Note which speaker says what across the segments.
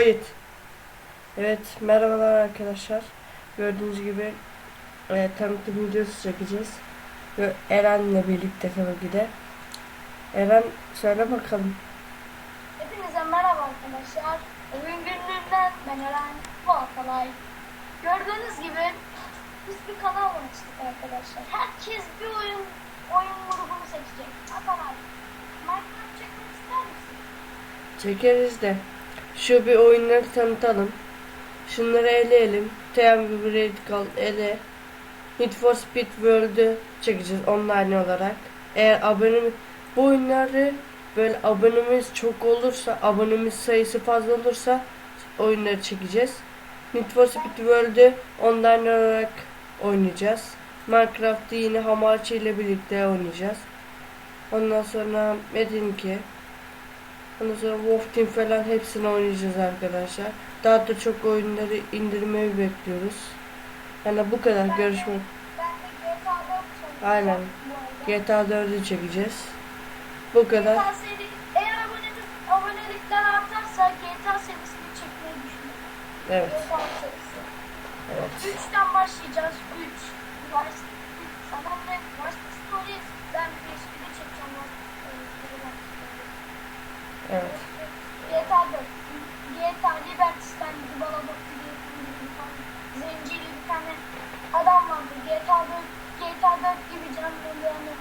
Speaker 1: Evet. Evet merhabalar arkadaşlar. Gördüğünüz gibi e, tanıtım videosu çekeceğiz. Ve Eren'le birlikte tabii de. Eren söyle bakalım.
Speaker 2: Hepinize merhaba arkadaşlar. Bugün günlüğünden ben Eren bu Atalay. Gördüğünüz gibi biz bir kanal açtık arkadaşlar. Herkes bir oyun oyun grubunu seçecek. Atalay. Minecraft çekmek ister misin?
Speaker 1: Çekeriz de şu bir oyunları tanıtalım. Şunları eleyelim. TMV Radical ele. Need for Speed World'ü çekeceğiz online olarak. Eğer abone bu oyunları böyle abonemiz çok olursa, abonemiz sayısı fazla olursa oyunları çekeceğiz. Need for Speed World'ü online olarak oynayacağız. Minecraft'ı yine Hamachi ile birlikte oynayacağız. Ondan sonra Metin 2. Ondan sonra Wolf Team falan hepsini oynayacağız arkadaşlar. Daha da çok oyunları indirmeyi bekliyoruz. Yani bu kadar görüşmek. Aynen. GTA 4'ü çekeceğiz. Bu kadar. Evet.
Speaker 2: GTA.
Speaker 1: Evet.
Speaker 2: 3'ten başlayacağız. 3. Sonra West Stories. Ben 5'i
Speaker 1: Evet.
Speaker 2: GTA 4. GTA Liberty'den bir bana baktı diye bir tane adam vardı. GTA 4, GTA 4 gibi canlı yani.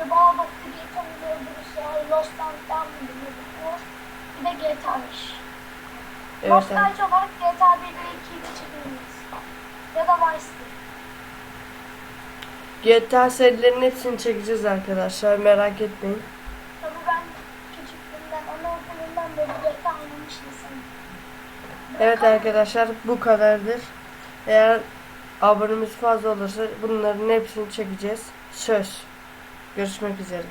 Speaker 2: Ve bana baktı diye tam öldürürse. Lost Down'dan mı biliyordu? Lost. Bir de GTA 5.
Speaker 1: Evet.
Speaker 2: Lost
Speaker 1: abi.
Speaker 2: Down'da olarak GTA 1 ve 2'yi de çekebiliriz. Ya da Vice City.
Speaker 1: GTA serilerinin hepsini çekeceğiz arkadaşlar. Merak etmeyin.
Speaker 2: Tabii ben küçüklüğümden,
Speaker 1: Evet arkadaşlar bu kadardır. Eğer abonemiz fazla olursa bunların hepsini çekeceğiz. Söz. Görüşmek üzere.